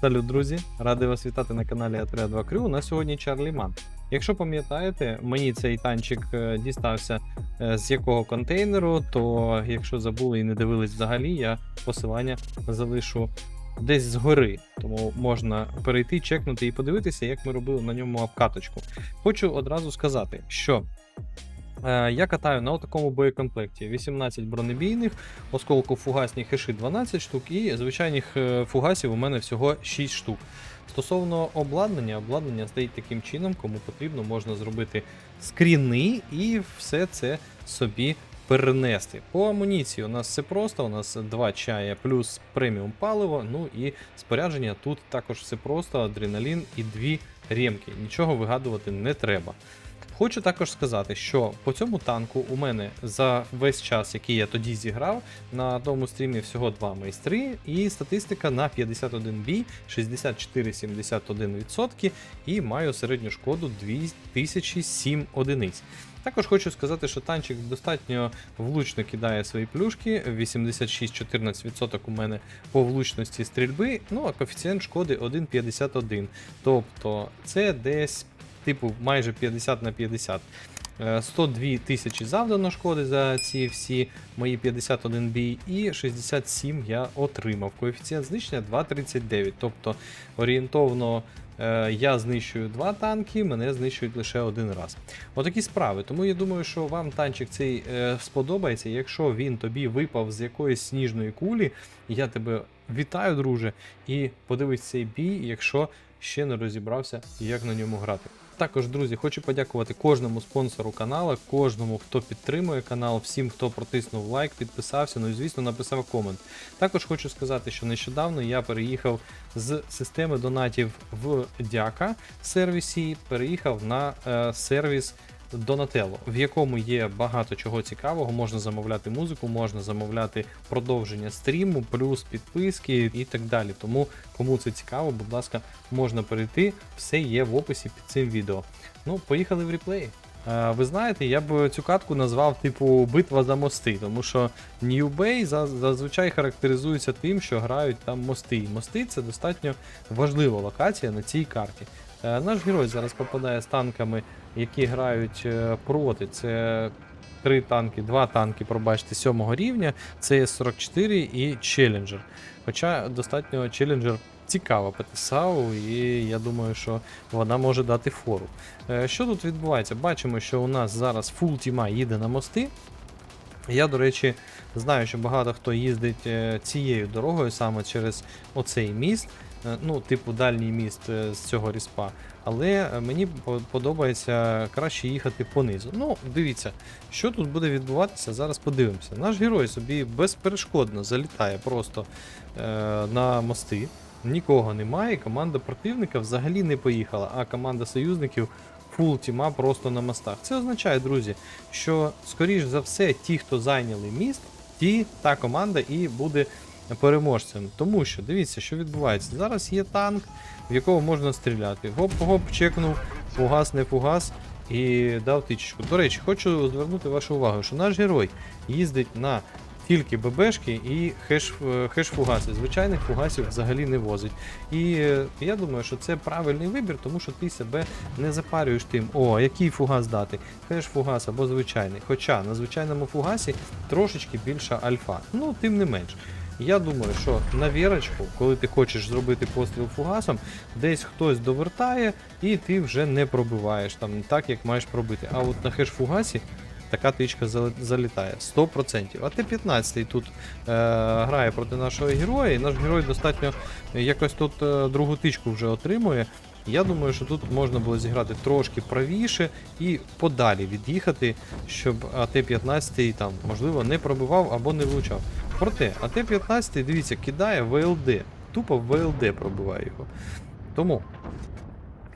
Салют, друзі! Радий вас вітати на каналі Атреа 2 Крю. На сьогодні Чарлі Ман. Якщо пам'ятаєте, мені цей танчик е, дістався е, з якого контейнеру, то якщо забули і не дивились взагалі, я посилання залишу десь згори. Тому можна перейти, чекнути і подивитися, як ми робили на ньому обкаточку. Хочу одразу сказати, що. Е, Я катаю на такому боєкомплекті 18 бронебійних, осколку фугасні хеші 12 штук, і звичайних е, фугасів у мене всього 6 штук. Стосовно обладнання, обладнання стоїть таким чином, кому потрібно, можна зробити скріни і все це собі перенести. По амуніції у нас все просто, у нас 2 чая плюс преміум паливо, ну і спорядження тут також все просто, адреналін і дві ремки. Нічого вигадувати не треба. Хочу також сказати, що по цьому танку у мене за весь час, який я тоді зіграв, на тому стрімі всього два майстри, і статистика на 51 бій, 64,71% і маю середню шкоду 2007 одиниць. Також хочу сказати, що танчик достатньо влучно кидає свої плюшки. 86-14% у мене по влучності стрільби, ну а коефіцієнт шкоди 1,51. Тобто це десь типу майже 50 на 50. Е, 102 тисячі завдано шкоди за ці всі мої 51 бій, і 67 я отримав. Коефіцієнт знищення 2,39. Тобто орієнтовно е, я знищую два танки, мене знищують лише один раз. Отакі справи. Тому я думаю, що вам танчик цей е, сподобається. Якщо він тобі випав з якоїсь сніжної кулі, я тебе вітаю, друже, і подивись цей бій, якщо ще не розібрався, як на ньому грати. Також, друзі, хочу подякувати кожному спонсору каналу, кожному, хто підтримує канал, всім, хто протиснув лайк, підписався, ну і звісно написав комент. Також хочу сказати, що нещодавно я переїхав з системи донатів в Дяка сервісі, переїхав на е, сервіс. Donatello, в якому є багато чого цікавого, можна замовляти музику, можна замовляти продовження стріму, плюс підписки і так далі. Тому кому це цікаво, будь ласка, можна перейти, все є в описі під цим відео. Ну, поїхали в реплей. Е, Ви знаєте, я б цю катку назвав типу битва за мости, тому що New Bay зазвичай характеризується тим, що грають там мости. І мости це достатньо важлива локація на цій карті. Е, Наш герой зараз попадає з танками, які грають е, проти. Це три танки, два танки, пробачте, сьомого рівня. Це С-44 і Challenger. Хоча достатньо Challenger цікава ПТСАУ, і я думаю, що вона може дати фору. Е, Що тут відбувається? Бачимо, що у нас зараз фул тіма їде на мости. Я, до речі, знаю, що багато хто їздить цією дорогою саме через оцей міст, ну, типу дальній міст е, з цього ріспа. Але е, мені подобається краще їхати понизу. Ну, дивіться, що тут буде відбуватися, зараз подивимося. Наш герой собі безперешкодно залітає просто е, на мости. Нікого немає, команда противника взагалі не поїхала, а команда союзників фул тіма просто на мостах. Це означає, друзі, що скоріш за все, ті, хто зайняли міст, ті та команда і буде переможцем. Тому що дивіться, що відбувається. Зараз є танк, в якого можна стріляти. Гоп-гоп, чекнув, фугас, не фугас. І дав тичечку. До речі, хочу звернути вашу увагу, що наш герой їздить на тільки ББшки і хеш, е, хеш-фугаси. Звичайних фугасів взагалі не возить. І е, я думаю, що це правильний вибір, тому що ти себе не запарюєш тим, о, який фугас дати, хеш-фугас або звичайний. Хоча на звичайному фугасі трошечки більша альфа. Ну, тим не менш. Я думаю, що на вірочку, коли ти хочеш зробити постріл фугасом, десь хтось довертає, і ти вже не пробиваєш там так, як маєш пробити. А от на хеш-фугасі така тичка залітає 100%. А Т-15 тут е, грає проти нашого героя, і наш герой достатньо якось тут е, другу тичку вже отримує. Я думаю, що тут можна було зіграти трошки правіше і подалі від'їхати, щоб АТ-15 там, можливо, не пробивав або не влучав. Проте, АТ-15, дивіться, кидає ВЛД. Тупо ВЛД пробиває його. Тому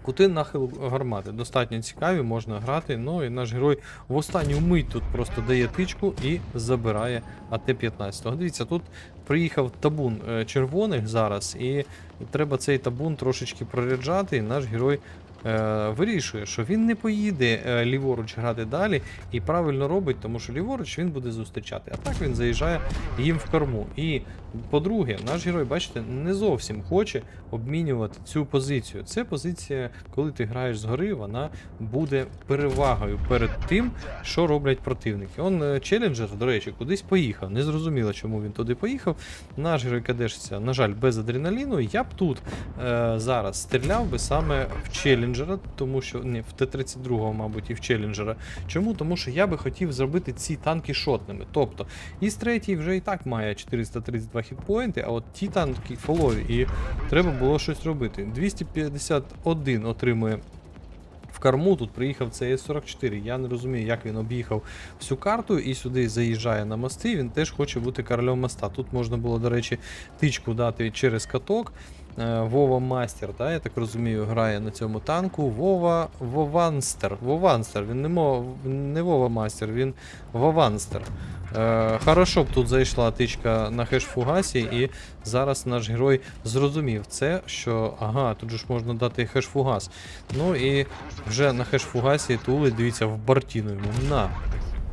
Кути нахил гармати достатньо цікаві, можна грати. Ну і наш герой в останню мить тут просто дає тичку і забирає АТ-15. Дивіться, тут приїхав табун е, червоних зараз, і треба цей табун трошечки проряджати. І наш герой е, вирішує, що він не поїде е, ліворуч грати далі і правильно робить, тому що ліворуч він буде зустрічати. А так він заїжджає їм в корму. І по-друге, наш герой, бачите, не зовсім хоче обмінювати цю позицію. Це позиція, коли ти граєш згори, вона буде перевагою перед тим, що роблять противники. Он е, челенджер, до речі, кудись поїхав. Не зрозуміло, чому він туди поїхав. Наш герой кадешиться, на жаль, без адреналіну. Я б тут е, зараз стріляв би саме в челенджера, тому що не в Т-32, мабуть, і в челенджера. Чому? Тому що я би хотів зробити ці танки шотними. Тобто, іс третій вже і так має 432 хітпоінти, а от ті танки фолові, і треба було щось робити. 251 отримує. В корму тут приїхав ЦС-44. Я не розумію, як він об'їхав всю карту і сюди заїжджає на мости. Він теж хоче бути королем моста. Тут можна було, до речі, тичку дати через каток. Е, Вова Мастер, да, я так розумію, грає на цьому танку. Вова Вованстер. Вованстер. Він не, мов, не Вова Мастер, він Вованстер. Е, хорошо б тут зайшла тичка на хеш-фугасі, і зараз наш герой зрозумів це, що ага, тут ж можна дати хеш-фугас. Ну і вже на хеш-фугасі тули, дивіться, в бортіну йому. На.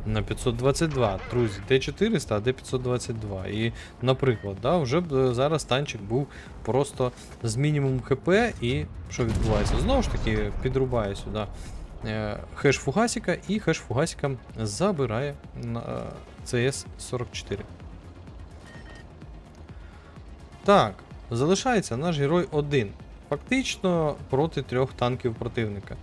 На 522, друзі, Т400, а Д522. І, наприклад, да, вже б е, зараз танчик був просто з мінімум ХП, і що відбувається? Знову ж таки, підрубає сюди е, хеш фугасіка, і хеш фугасіка забирає на е, CS44. Так, залишається наш герой один. Фактично проти трьох танків противника.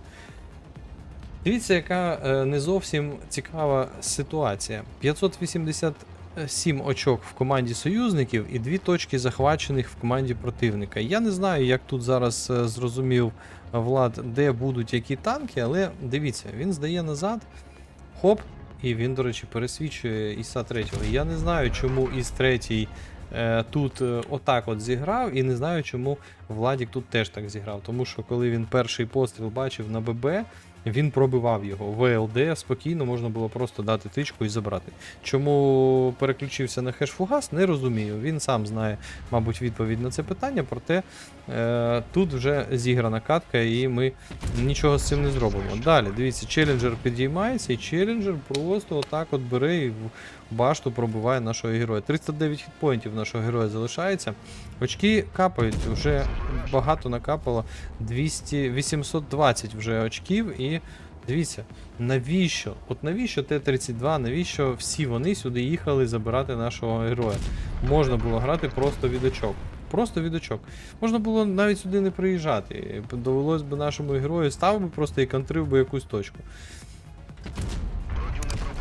Дивіться, яка е, не зовсім цікава ситуація. 587 очок в команді союзників і дві точки захвачених в команді противника. Я не знаю, як тут зараз е, зрозумів Влад, де будуть які танки, але дивіться, він здає назад. Хоп, і він, до речі, пересвічує Іса 3. Я не знаю, чому Іс 3 е, тут отак от зіграв, і не знаю, чому Владік тут теж так зіграв. Тому що коли він перший постріл бачив на ББ, він пробивав його. ВЛД спокійно можна було просто дати тичку і забрати. Чому переключився на хеш-фугас, не розумію. Він сам знає, мабуть, відповідь на це питання, проте е, тут вже зіграна катка, і ми нічого з цим не зробимо. Далі, дивіться, челенджер підіймається, і челенджер просто отак от бере і башту пробиває нашого героя. 309 хітпоінтів нашого героя залишається. Очки капають, вже багато накапало. 200, 820 вже очків і. Дивіться, навіщо? От навіщо Т-32, навіщо всі вони сюди їхали забирати нашого героя? Можна було грати просто від очок. Просто від очок. Можна було навіть сюди не приїжджати. Довелось би нашому герою став би просто і контрив би якусь точку.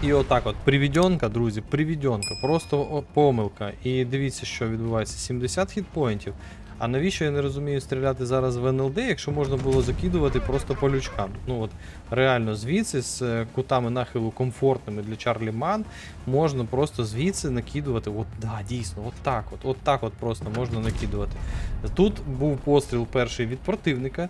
І отак от, привідьонка, друзі, привідьонка, просто помилка. І дивіться, що відбувається. 70 хітпоінтів. А навіщо я не розумію стріляти зараз в НЛД, якщо можна було закидувати просто по лючкам? Ну от реально звідси з е, кутами нахилу комфортними для Чарлі Ман можна просто звідси накидувати. От да, дійсно, от так от, от так от просто можна накидувати. Тут був постріл перший від противника.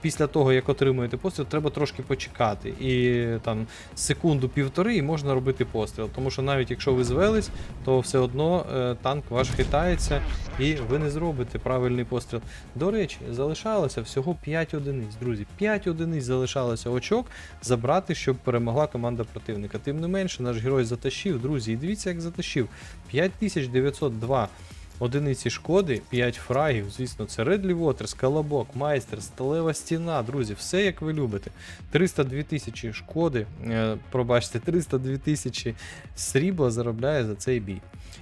Після того, як отримуєте постріл, треба трошки почекати. І там секунду-півтори і можна робити постріл. Тому що навіть якщо ви звелись, то все одно е, танк ваш хитається і ви не зробите правильний постріл. До речі, залишалося всього 5 одиниць, друзі. 5 одиниць залишалося очок забрати, щоб перемогла команда противника. Тим не менше, наш герой затащив, друзі. І дивіться, як затащив. 5902 одиниці шкоди, 5 фрагів. Звісно, це Редлі Вотерс, Колобок, Майстер, Сталева стіна, друзі, все як ви любите. 302 тисячі шкоди, е, пробачте, 302 тисячі срібла заробляє за цей бій.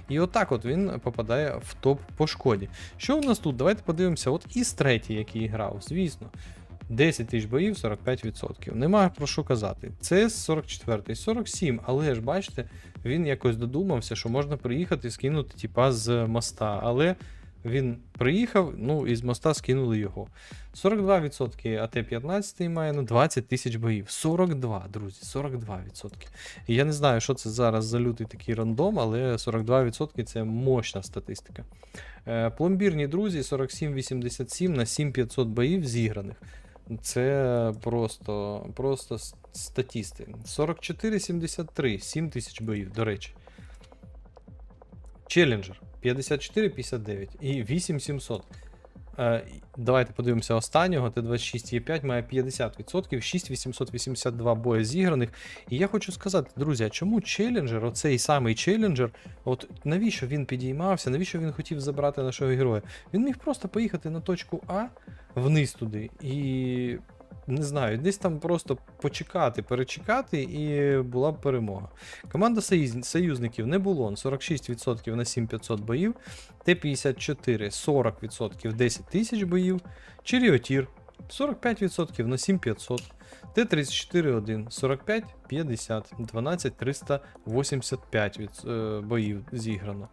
І отак от він попадає в топ по шкоді. Що у нас тут? Давайте подивимося. От із третій, який грав, звісно. 10 тисяч боїв, 45%. Нема про що казати. Це 44 47, але ж бачите, він якось додумався, що можна приїхати і скинути типа з моста. Але він приїхав, ну і з моста скинули його. 42% АТ-15 має на 20 тисяч боїв. 42, друзі, 42%. І я не знаю, що це зараз за лютий такий рандом, але 42% це мощна статистика. Е, Пломбірні друзі, 47-87 на 7500 боїв зіграних. Це просто, просто статісти. 44-73, 7 тисяч боїв, до речі. Челленджер 54-59 і 8700. Е, Давайте подивимося останнього. Т-26Е5 має 50%, 6882 бої зіграних. І я хочу сказати, друзі, а чому челенджер, оцей самий челенджер, от навіщо він підіймався, навіщо він хотів забрати нашого героя? Він міг просто поїхати на точку А вниз туди і. Не знаю, десь там просто почекати, перечекати, і була б перемога. Команда союз- союзників Небулон 46% на 7500 боїв, Т-54 40% 10 тисяч боїв, Черіотір 45% на 7500, Т-34-1 45 50 12 385 від, е, боїв зіграно.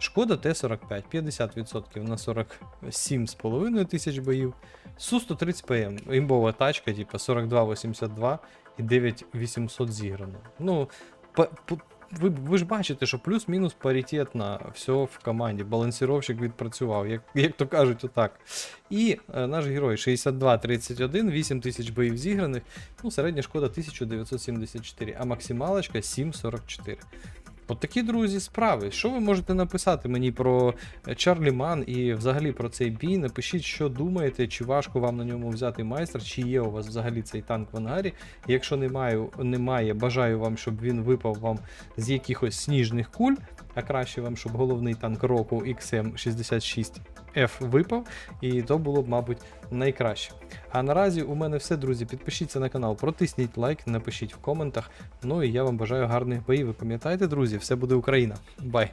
Шкода Т-45 50% на 47,5 тисяч боїв. Су-130 ПМ, імбова тачка, типа 42,82 і 9800 зіграно. Ну, по, по, ви, ви ж бачите, що плюс-мінус паритетно все в команді. Балансіровщик відпрацював, як, як то кажуть, отак. І е, наш герой 62-31, 8 тисяч боїв зіграних, ну, середня шкода 1974, а максималочка 7,44. От такі, друзі, справи. Що ви можете написати мені про Чарлі Ман і взагалі про цей бій? Напишіть, що думаєте, чи важко вам на ньому взяти майстер, чи є у вас взагалі цей танк в ангарі. Якщо немає, немає, бажаю вам, щоб він випав вам з якихось сніжних куль, а краще вам, щоб головний танк року XM66F випав, і то було б, мабуть, найкраще. А наразі у мене все, друзі. Підпишіться на канал, протисніть лайк, напишіть в коментах. Ну і я вам бажаю гарних боїв. Ви пам'ятаєте, друзі, все буде Україна. Бай!